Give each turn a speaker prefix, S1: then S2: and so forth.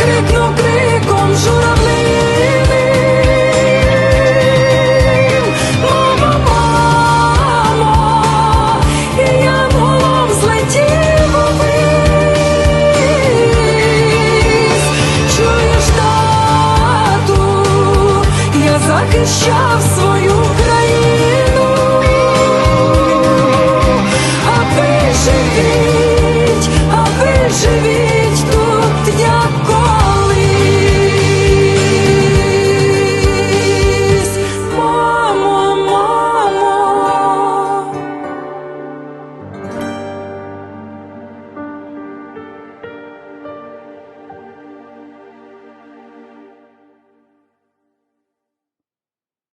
S1: він крикнув